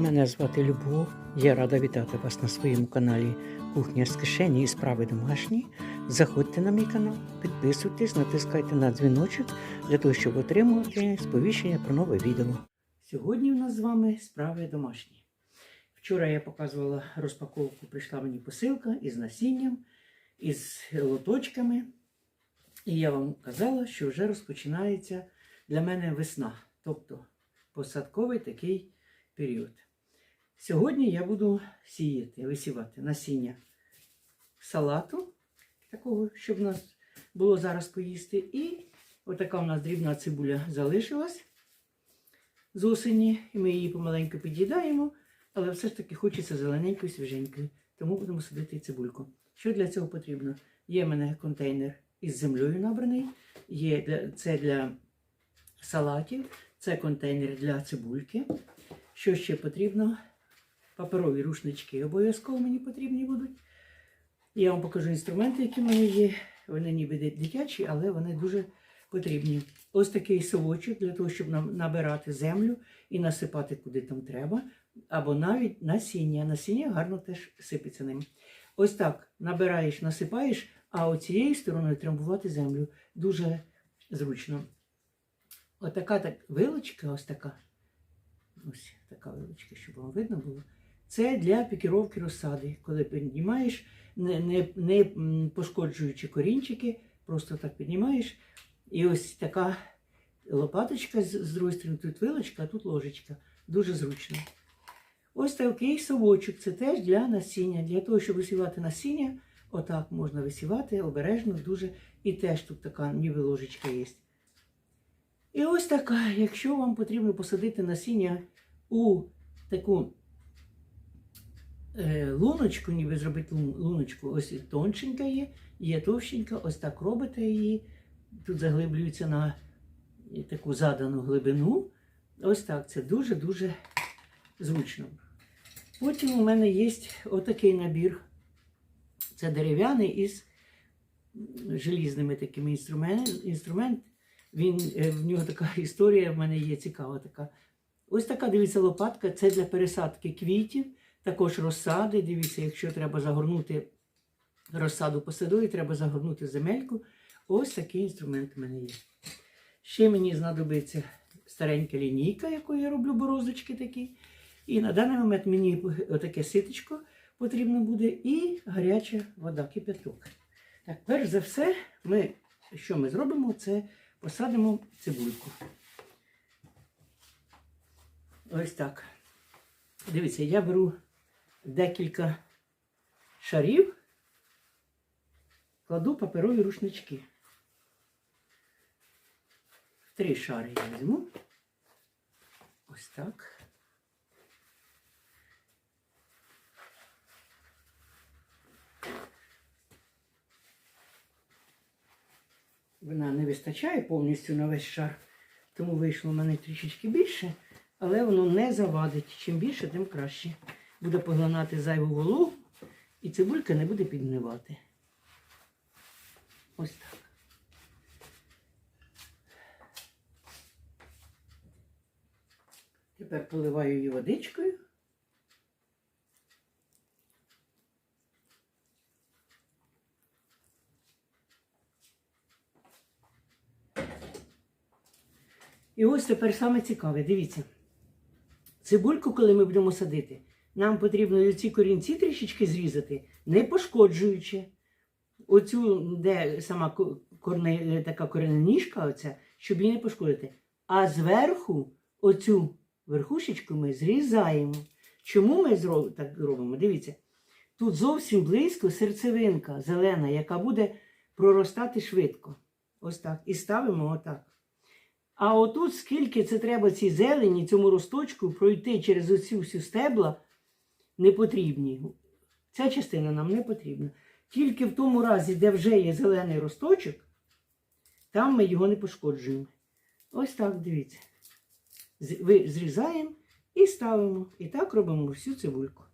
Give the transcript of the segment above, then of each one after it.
Мене звати Любов. Я рада вітати вас на своєму каналі Кухня з кишені і справи домашні. Заходьте на мій канал, підписуйтесь, натискайте на дзвіночок для того, щоб отримувати сповіщення про нове відео. Сьогодні у нас з вами справи домашні. Вчора я показувала розпаковку, прийшла мені посилка із насінням, із лоточками. І я вам казала, що вже розпочинається для мене весна, тобто посадковий такий період. Сьогодні я буду сіяти, висівати насіння салату, такого, щоб у нас було зараз поїсти. І отака у нас дрібна цибуля залишилась з осені, і ми її помаленьку під'їдаємо, але все ж таки хочеться зелененької, свіженької. Тому будемо садити цибульку. Що для цього потрібно? Є в мене контейнер із землею набраний, є це для салатів, це контейнер для цибульки. Що ще потрібно? Паперові рушнички обов'язково мені потрібні будуть. Я вам покажу інструменти, які в мене є. Вони ніби дитячі, але вони дуже потрібні. Ось такий совочок для того, щоб нам набирати землю і насипати куди там треба. Або навіть насіння. Насіння гарно теж сипеться ним. Ось так набираєш, насипаєш, а оцією стороною трамбувати землю. Дуже зручно. Отака так вилочка, ось така. Ось така вилочка, щоб вам видно було. Це для пікіровки розсади. Коли піднімаєш, не, не, не пошкоджуючи корінчики, просто так піднімаєш. І ось така лопаточка з, з другої сторони, тут вилочка, а тут ложечка. Дуже зручно. Ось такий совочок. Це теж для насіння. Для того, щоб висівати насіння, отак можна висівати обережно, дуже. І теж тут така ніби ложечка є. І ось така, якщо вам потрібно посадити насіння у таку луночку, ніби зробити луночку, ось тонченька є, є товщенька, ось так робите її. Тут заглиблюється на таку задану глибину. Ось так, це дуже-дуже зручно. Потім у мене є отакий набір. Це дерев'яний із желізними такими інструментами. Інструмент. Він, е, в нього така історія в мене є цікава така. Ось така, дивіться, лопатка. Це для пересадки квітів, також розсади. Дивіться, якщо треба загорнути розсаду посадові, треба загорнути земельку. Ось такий інструмент в мене є. Ще мені знадобиться старенька лінійка, якою я роблю борозочки такі. І на даний момент мені отаке ситочко потрібно буде і гаряча вода, кипяток. Так, перш за все, ми, що ми зробимо, це посадимо цибульку. Ось так. Дивіться, я беру декілька шарів, кладу паперові рушнички. Три шари я візьму. Ось так. Вона не вистачає повністю на весь шар, тому вийшло в мене трішечки більше, але воно не завадить. Чим більше, тим краще. Буде поглинати зайву вологу і цибулька не буде підгнивати. Ось так. Тепер поливаю її водичкою. І ось тепер саме цікаве, дивіться. Цибульку, коли ми будемо садити, нам потрібно ці корінці трішечки зрізати, не пошкоджуючи. Оцю, де сама ко- корне, така коренніжка, оця, щоб її не пошкодити. А зверху оцю верхушечку ми зрізаємо. Чому ми так робимо? Дивіться, тут зовсім близько серцевинка зелена, яка буде проростати швидко. Ось так. І ставимо отак. А отут, скільки це треба цій зелені, цьому росточку пройти через оці всі стебла, не потрібні. Ця частина нам не потрібна. Тільки в тому разі, де вже є зелений росточок, там ми його не пошкоджуємо. Ось так, дивіться. Ви зрізаємо і ставимо. І так робимо всю цибульку.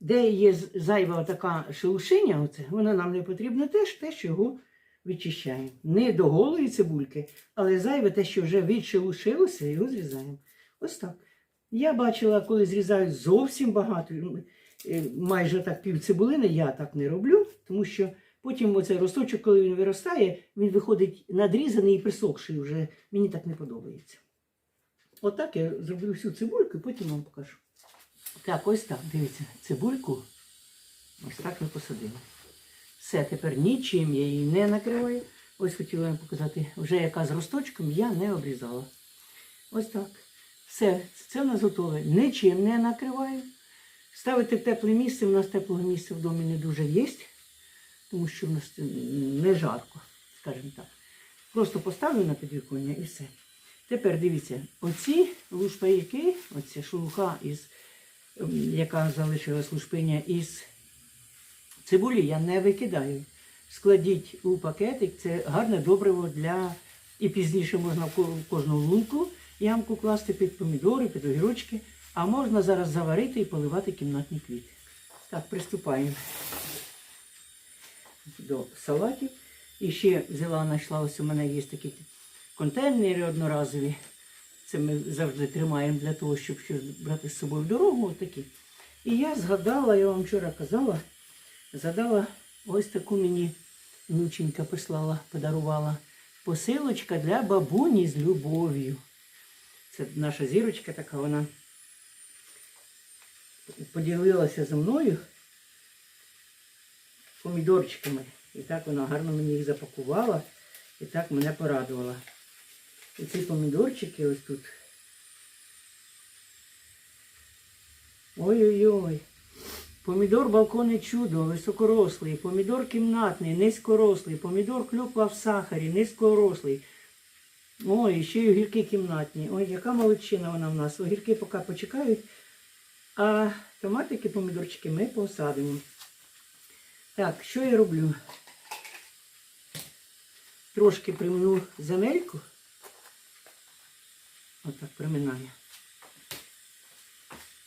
де є зайва така шелушиня, оце, воно нам не потрібно теж те, що його відчищаємо. Не до голої цибульки, але зайве те, що вже відшелушилося, його зрізаємо. Ось так. Я бачила, коли зрізають зовсім багато, е, майже так пів цибулини, я так не роблю, тому що потім оцей росточок, коли він виростає, він виходить надрізаний і присохший вже. Мені так не подобається. Отак я зроблю всю цибульку і потім вам покажу. Так, ось так, дивіться, цибульку ось так ми посадили. Все, тепер нічим я її не накриваю. Ось хотіла вам показати, вже яка з росточком я не обрізала. Ось так. Все, це в нас готове. Нічим не накриваю. Ставити в тепле місце, у нас теплого місця в домі не дуже є, тому що в нас не жарко, скажімо так. Просто поставлю на підвіконня і все. Тепер дивіться, оці лушпайки, оця шелуха із, яка залишилась лушпиня із цибулі, я не викидаю. Складіть у пакетик, це гарне добриво для. І пізніше можна в кожну лунку ямку класти під помідори, під огірочки, а можна зараз заварити і поливати кімнатні квіти. Так, приступаємо до салатів. І ще взяла, знайшла, ось у мене є такі контейнери одноразові. Це ми завжди тримаємо для того, щоб щось брати з собою в дорогу. Отакі. І я згадала, я вам вчора казала, згадала ось таку мені внученька прислала, подарувала посилочка для бабуні з любов'ю. Це наша зірочка така, вона поділилася зі мною помідорчиками. І так вона гарно мені їх запакувала і так мене порадувала. І ці помідорчики ось тут. Ой-ой-ой. Помідор балконне чудо, високорослий, помідор кімнатний, низькорослий, помідор клюква в сахарі, низькорослий. Ой, ще й огірки кімнатні. Ой, яка молодчина вона в нас. Огірки поки почекають. А томатики, помідорчики ми посадимо. Так, що я роблю? Трошки примну земельку. Отак приминаю.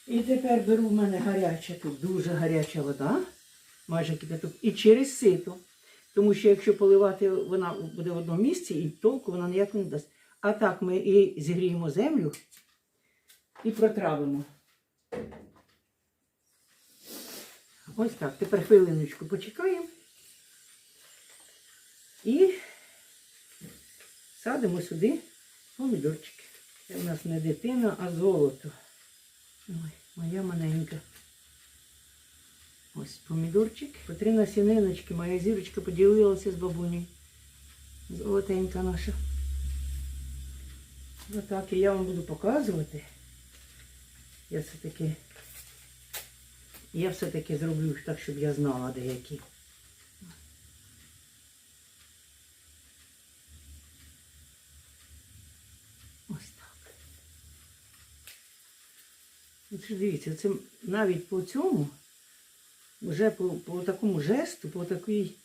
І тепер беру в мене гаряча, тут дуже гаряча вода, майже кипяток, і через сито. Тому що якщо поливати, вона буде в одному місці і толку вона ніяк не дасть. А так ми і зігріємо землю і протравимо. Ось так. Тепер хвилиночку почекаємо. І садимо сюди помідорчики. Це в нас не дитина, а золото. Ой, моя маленька. Ось помідорчик. По три насіниночки. Моя зірочка поділилася з бабунею. Золотенька наша. Отак і я вам буду показувати. Я все-таки я все-таки зроблю їх так, щоб я знала деякі. От що дивіться, це навіть по цьому, вже по, по такому жесту, по такій,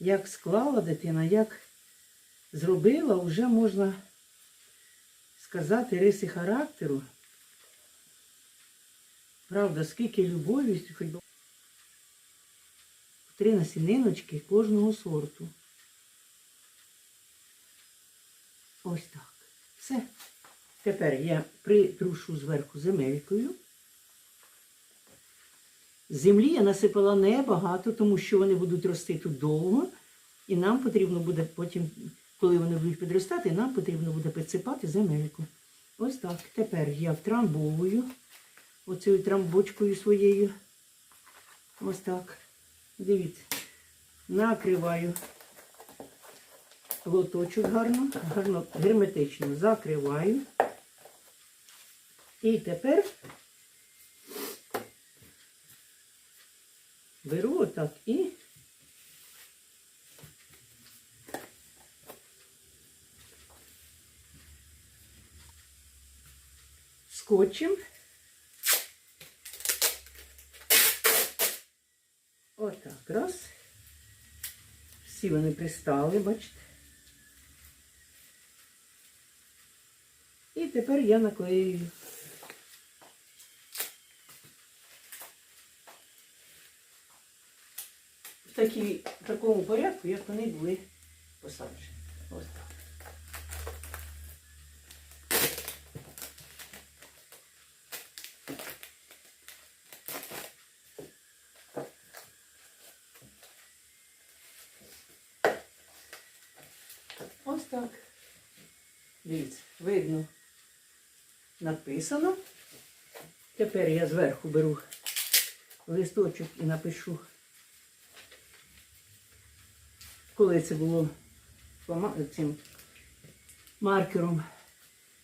як склала дитина, як зробила, вже можна сказати риси характеру. Правда, скільки любові, хоч би три насіниночки кожного сорту. Ось так. Все. Тепер я притрушу зверху земелькою. Землі я насипала небагато, тому що вони будуть рости тут довго. І нам потрібно буде потім, коли вони будуть підростати, нам потрібно буде підсипати земельку. Ось так. Тепер я втрамбовую оцею трамбочкою своєю. Ось так. Дивіться. Накриваю лоточок гарно, гарно герметично закриваю. І тепер беру отак і скотчем Отак, раз. Всі вони пристали, бачите. І тепер я наклею. Такій, в такому порядку, як вони були посаджені. Ось так. Ось так. Дивіться, видно, написано. Тепер я зверху беру листочок і напишу, коли це було цим маркером.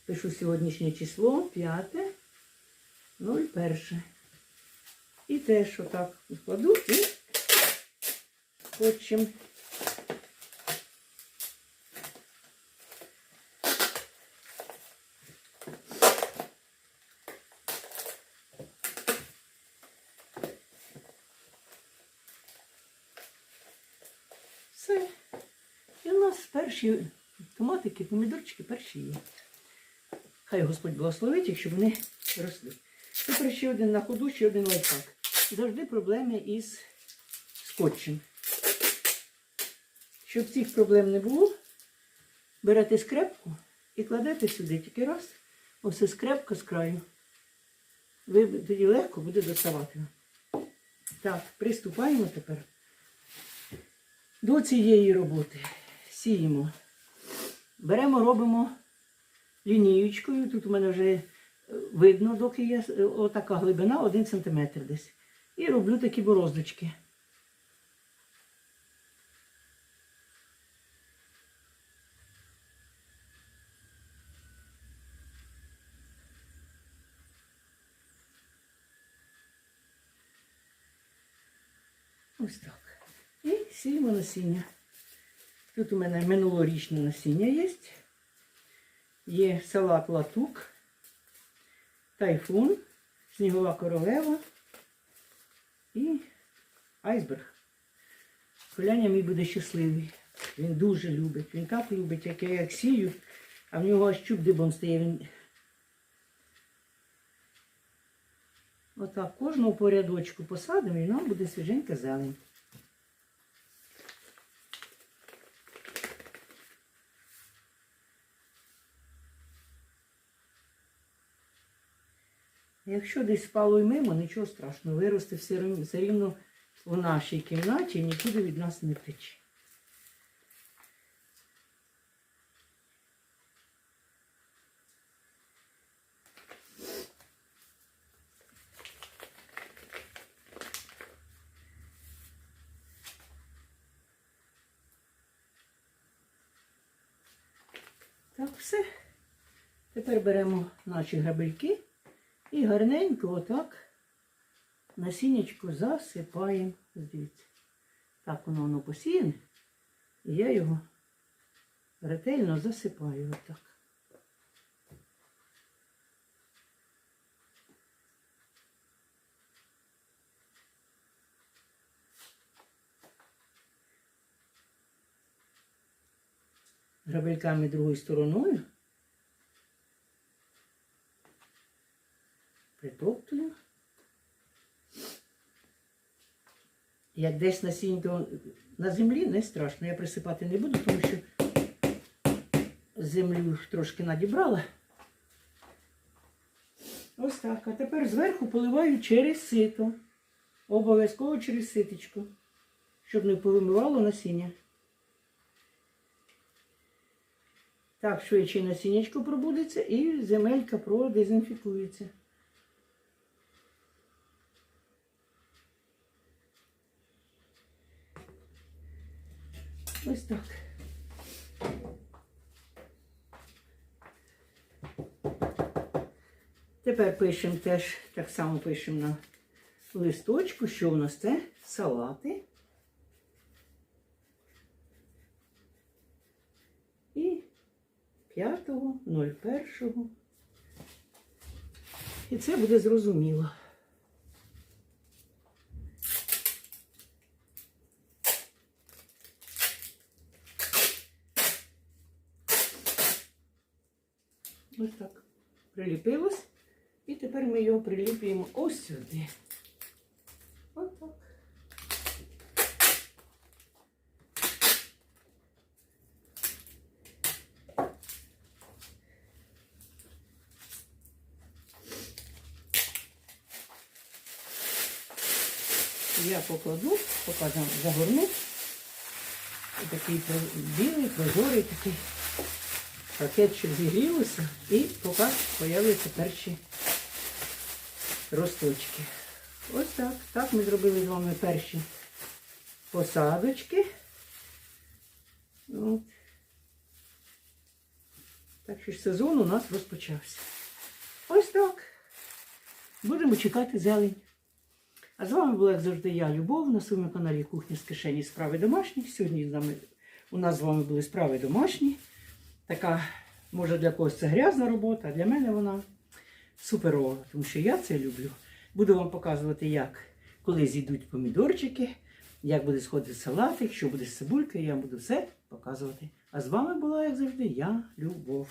Пишу сьогоднішнє число 5, 01. І теж отак вкладу і потім Все. І у нас перші томатики, помідорчики перші є. Хай Господь благословить щоб вони росли. Тепер ще один на ходу, ще один лайфхак. Завжди проблеми із скотчем. Щоб цих проблем не було, берете скрепку і кладете сюди тільки раз. Ось скрепка з краю. Ви тоді легко буде доставати. Так, приступаємо тепер до цієї роботи. Сіємо. Беремо, робимо лінієчкою. Тут у мене вже видно, доки є отака глибина, 1 см десь. І роблю такі бороздочки. Ось так. І сіємо насіння. Тут у мене минулорічне насіння є. Є салат латук, тайфун, снігова королева і айсберг. Коляня мій буде щасливий. Він дуже любить. Він так любить, як я як сію, а в нього аж чуб дибом стає. Він... Отак кожного по рядочку посадимо і нам буде свіженька зелень. Якщо десь спало й мимо, нічого страшного, виросте все рівно, в нашій кімнаті нікуди від нас не втече. Так, все. Тепер беремо наші грабельки і гарненько отак насіннячко засипаємо. Дивіться. Так воно воно посіяне. І я його ретельно засипаю отак. Грабельками другою стороною. Притоптую. Як десь насіння на землі не страшно. Я присипати не буду, тому що землю трошки надібрала. Ось так. А тепер зверху поливаю через сито. Обов'язково через ситочку, щоб не повимивало насіння. Так, швидше насіннячко пробудеться і земелька продезінфікується. Ось так. Тепер пишемо теж, так само пишемо на листочку, що у нас це салати. І 5.01. І це буде зрозуміло. Ось так приліпилось. І тепер ми його приліпимо ось сюди. Ось так. Я покладу, покажу, загорну. І такий білий, прозорий такий пакет, щоб зігрілося. І поки появляться перші росточки. Ось так. Так ми зробили з вами перші посадочки. От. Так що сезон у нас розпочався. Ось так. Будемо чекати зелень. А з вами була, як завжди, я, Любов, на своєму каналі Кухня з кишені справи домашні. Сьогодні у нас з вами були справи домашні. Така, може, для когось це грязна робота, а для мене вона суперова, тому що я це люблю. Буду вам показувати, як, коли зійдуть помідорчики, як буде сходити салатик, що буде з цибулькою, я буду все показувати. А з вами була, як завжди, я, Любов.